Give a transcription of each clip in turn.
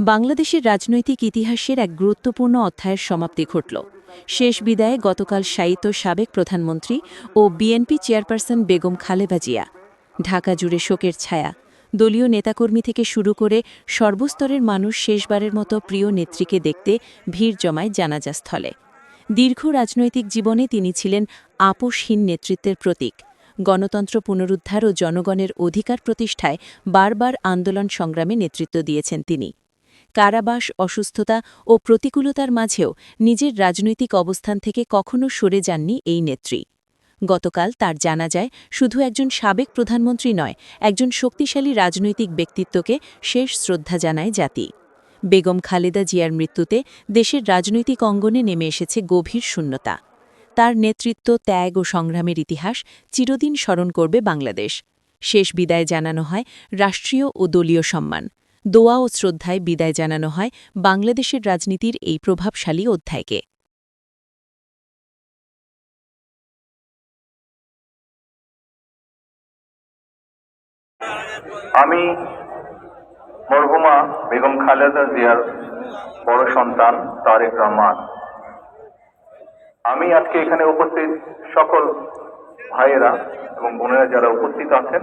বাংলাদেশের রাজনৈতিক ইতিহাসের এক গুরুত্বপূর্ণ অধ্যায়ের সমাপ্তি ঘটল। শেষ বিদায়ে গতকাল শায়িত সাবেক প্রধানমন্ত্রী ও বিএনপি চেয়ারপারসন বেগম খালেদা জিয়া। ঢাকা জুড়ে শোকের ছায়া। দলীয় নেতাকর্মী থেকে শুরু করে সর্বস্তরের মানুষ শেষবারের মতো প্রিয় নেত্রীকে দেখতে ভিড় জমায় জানাজাস্থলে দীর্ঘ রাজনৈতিক জীবনে তিনি ছিলেন আপোষহীন নেতৃত্বের প্রতীক। গণতন্ত্র পুনরুদ্ধার ও জনগণের অধিকার প্রতিষ্ঠায় বারবার আন্দোলন সংগ্রামে নেতৃত্ব দিয়েছেন তিনি। কারাবাস, অসুস্থতা ও প্রতিকূলতার মাঝেও নিজের রাজনৈতিক অবস্থান থেকে কখনো সরে যাননি এই নেত্রী। গতকাল তার জানা যায়, শুধু একজন সাবেক প্রধানমন্ত্রী নয়, একজন শক্তিশালী রাজনৈতিক ব্যক্তিত্বকে শেষ শ্রদ্ধা জানায় জাতি। বেগম খালেদা জিয়ার মৃত্যুতে দেশের রাজনৈতিক অঙ্গনে নেমে এসেছে গভীর শূন্যতা। তার নেতৃত্ব ত্যাগ ও সংগ্রামের ইতিহাস চিরদিন স্মরণ করবে বাংলাদেশ। শেষ বিদায় জানানো হয় রাষ্ট্রীয় ও দলীয় সম্মান। দোয়া ও শ্রদ্ধায় বিদায় জানানো হয় বাংলাদেশের রাজনীতির এই প্রভাবশালী অধ্যায়কে। আমি মরহুমা বেগম খালেদা জিয়ার বড় সন্তান তারেক রহমান। আমি আজকে এখানে উপস্থিত সকল ভাইয়েরা এবং বোনেরা যারা উপস্থিত আছেন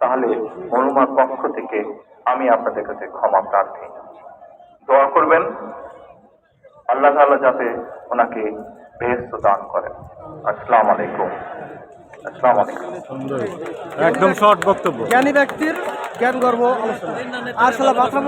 তাহলে মনুমার পক্ষ থেকে আমি আপনাদের কাছে ক্ষমা প্রার্থী। দোয়া করবেন। আল্লাহ তাআলা যাতে ওনাকে বেহেস্ত দান করেন। আসসালামু আলাইকুম। আসসালামু আলাইকুম। একদম শর্ট বক্তব্য। জ্ঞানী ব্যক্তির জ্ঞান গর্ব আলোচনা আর সালা মাথা